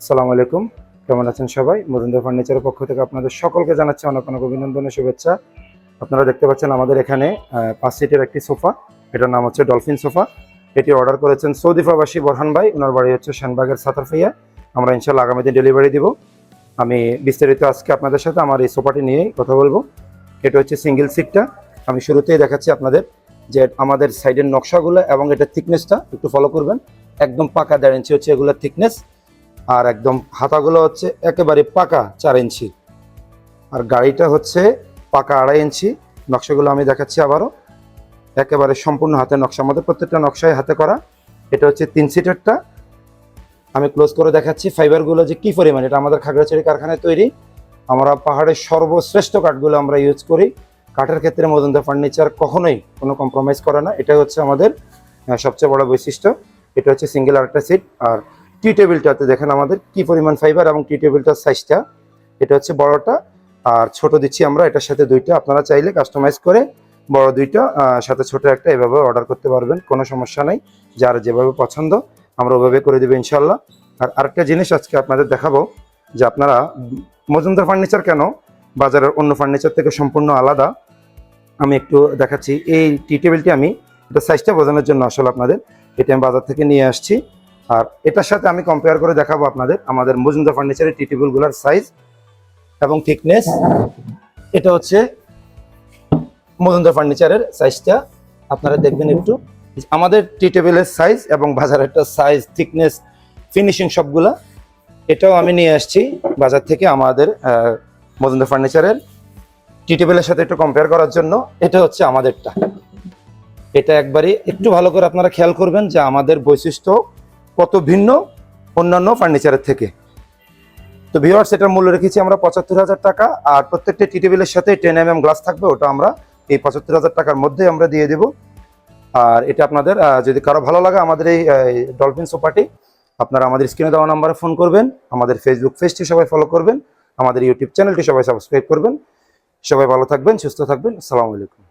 আসসালামু আলাইকুম। কেমন আছেন সবাই? মজুমদার ফার্নিচারের পক্ষ থেকে আপনাদের সকলকে জানাচ্ছি অনেক অনেক অভিনন্দন ও শুভেচ্ছা। আপনারা দেখতে পাচ্ছেন আমাদের এখানে পাঁচ সিটের একটি সোফা। এটার নাম হচ্ছে ডলফিন সোফা। এটি অর্ডার করেছেন সৌদি বোরহান ভাই। ওনার বাড়ি হচ্ছে শানবাগের সাতারফাইয়া। আমরা ইনশাল্লাহ আগামীতে ডেলিভারি দিব। আমি বিস্তারিত আজকে আপনাদের সাথে আমার এই সোফাটি নিয়েই কথা বলব। এটা হচ্ছে সিঙ্গেল সিটটা। আমি শুরুতেই দেখাচ্ছি আপনাদের যে আমাদের সাইডের নকশাগুলো এবং এটার থিকনেসটা একটু ফলো করবেন। একদম পাকা দেড় ইঞ্চি হচ্ছে এগুলোর থিকনেস আর একদম হাতাগুলো হচ্ছে একেবারে পাকা চার ইঞ্চি। আর গাড়িটা হচ্ছে পাকা আড়াই ইঞ্চি। নকশাগুলো আমি দেখাচ্ছি আবারও। একেবারে সম্পূর্ণ হাতে নকশা, আমাদের প্রত্যেকটা নকশায় হাতে করা। এটা হচ্ছে তিন সিটারটা। আমি ক্লোজ করে দেখাচ্ছি ফাইবারগুলো যে কী পরিমাণ, এটা আমাদের খাগড়াছড়ি কারখানায় তৈরি। আমরা পাহাড়ের সর্বশ্রেষ্ঠ কাঠগুলো আমরা ইউজ করি। কাঠের ক্ষেত্রে মজুমদার ফার্নিচার কখনোই কোনো কম্প্রোমাইজ করে না। এটা হচ্ছে আমাদের সবচেয়ে বড় বৈশিষ্ট্য। এটা হচ্ছে সিঙ্গেল আরেকটা সিট আর টি টেবিলটাতে দেখেন আমাদের কি পরিমাণ ফাইবার এবং টি টেবিলটার সাইজটা এটা হচ্ছে বড়টা, আর ছোট দিচ্ছি আমরা, এটার সাথে দুইটা। আপনারা চাইলে কাস্টমাইজ করে বড় দুইটা সাথে ছোট একটা এভাবে অর্ডার করতে পারবেন, কোনো সমস্যা নাই। যার যেভাবে পছন্দ, আমরা ওভাবে করে দেবো ইনশাল্লাহ আর আরেকটা জিনিস আজকে আপনাদের দেখাবো, যে আপনারা মজুমদার ফার্নিচার কেন? বাজারের অন্য ফার্নিচার থেকে সম্পূর্ণ আলাদা। আমি একটু দেখাচ্ছি, এই টি টেবিলটি আমি, এটা সাইজটা বোঝানোর জন্য আসলে আপনাদের, এটা আমি বাজার থেকে নিয়ে আসছি। আর এটার সাথে আমি কম্পেয়ার করে দেখাবো আপনাদের আমাদের মজুমদার ফার্নিচারের টি টেবিলগুলোর সাইজ এবং থিকনেস এটা হচ্ছে মজুমদার ফার্নিচারের সাইজটা আপনারা দেখবেন একটু। আমাদের টি টেবিলের সাইজ এবং বাজারেরটা সাইজ থিকনেস ফিনিশিং সবগুলা, এটাও আমি নিয়ে আসছি বাজার থেকে আমাদের মজুমদার ফার্নিচারের টি টেবিলের সাথে একটু কম্পেয়ার করার জন্য এটা হচ্ছে আমাদেরটা। এটা একবারই একটু ভালো করে আপনারা খেয়াল করবেন যে আমাদের বৈশিষ্ট্য কত ভিন্ন অন্যান্য ফার্নিচারের থেকে। তো ভিওয়ার্স এটার মূল্য রেখেছি আমরা পঁচাত্তর হাজার টাকা, আর প্রত্যেকটা টি টেবিলের সাথে টেন এম এম গ্লাস থাকবে, ওটা আমরা এই পঁচাত্তর হাজার টাকার মধ্যে আমরা দিয়ে দেব। আর এটা আপনাদের যদি কারও ভালো লাগে আমাদের এই ডলফিন সোফাটি আপনারা আমাদের স্ক্রিনে দেওয়া নাম্বারে ফোন করবেন, আমাদের ফেসবুক পেজটি সবাই ফলো করবেন, আমাদের ইউটিউব চ্যানেলটি সবাই সাবস্ক্রাইব করবেন। সবাই ভালো থাকবেন, সুস্থ থাকবেন, আসসালামু আলাইকুম।